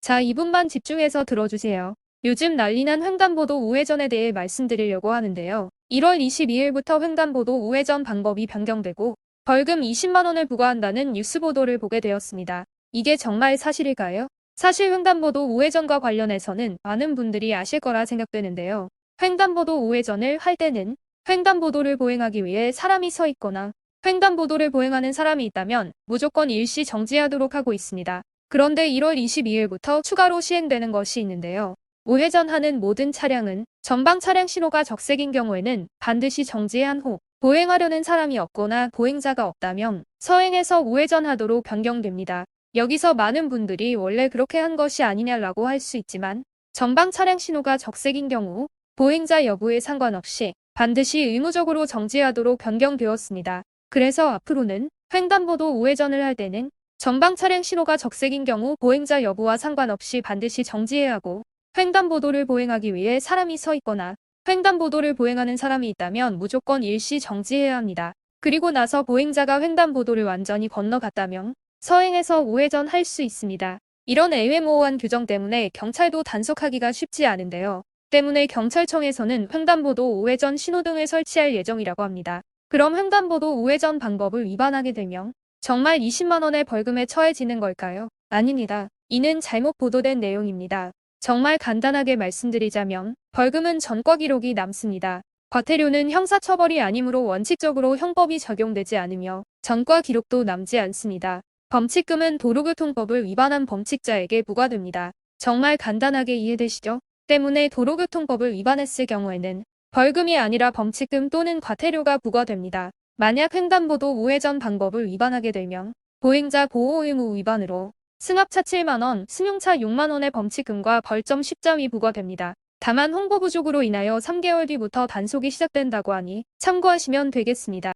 자, 2분만 집중해서 들어주세요. 요즘 난리난 횡단보도 우회전에 대해 말씀드리려고 하는데요. 1월 22일부터 횡단보도 우회전 방법이 변경되고 벌금 20만원을 부과한다는 뉴스 보도를 보게 되었습니다. 이게 정말 사실일까요? 사실 횡단보도 우회전과 관련해서는 많은 분들이 아실 거라 생각되는데요. 횡단보도 우회전을 할 때는 횡단보도를 보행하기 위해 사람이 서 있거나 횡단보도를 보행하는 사람이 있다면 무조건 일시 정지하도록 하고 있습니다. 그런데 1월 22일부터 추가로 시행되는 것이 있는데요. 우회전하는 모든 차량은 전방 차량 신호가 적색인 경우에는 반드시 정지한 후 보행하려는 사람이 없거나 보행자가 없다면 서행해서 우회전하도록 변경됩니다. 여기서 많은 분들이 원래 그렇게 한 것이 아니냐라고 할 수 있지만 전방 차량 신호가 적색인 경우 보행자 여부에 상관없이 반드시 의무적으로 정지하도록 변경되었습니다. 그래서 앞으로는 횡단보도 우회전을 할 때는 전방 차량 신호가 적색인 경우 보행자 여부와 상관없이 반드시 정지해야 하고 횡단보도를 보행하기 위해 사람이 서 있거나 횡단보도를 보행하는 사람이 있다면 무조건 일시 정지해야 합니다. 그리고 나서 보행자가 횡단보도를 완전히 건너갔다면 서행해서 우회전 할 수 있습니다. 이런 애매모호한 규정 때문에 경찰도 단속하기가 쉽지 않은데요. 때문에 경찰청에서는 횡단보도 우회전 신호등을 설치할 예정이라고 합니다. 그럼 횡단보도 우회전 방법을 위반하게 되면 정말 20만원의 벌금에 처해지는 걸까요? 아닙니다. 이는 잘못 보도된 내용입니다. 정말 간단하게 말씀드리자면 벌금은 전과 기록이 남습니다. 과태료는 형사처벌이 아니므로 원칙적으로 형법이 적용되지 않으며 전과 기록도 남지 않습니다. 범칙금은 도로교통법을 위반한 범칙자에게 부과됩니다. 정말 간단하게 이해되시죠? 때문에 도로교통법을 위반했을 경우에는 벌금이 아니라 범칙금 또는 과태료가 부과됩니다. 만약 횡단보도 우회전 방법을 위반하게 되면 보행자 보호 의무 위반으로 승합차 7만원, 승용차 6만원의 범칙금과 벌점 10점이 부과됩니다. 다만 홍보 부족으로 인하여 3개월 뒤부터 단속이 시작된다고 하니 참고하시면 되겠습니다.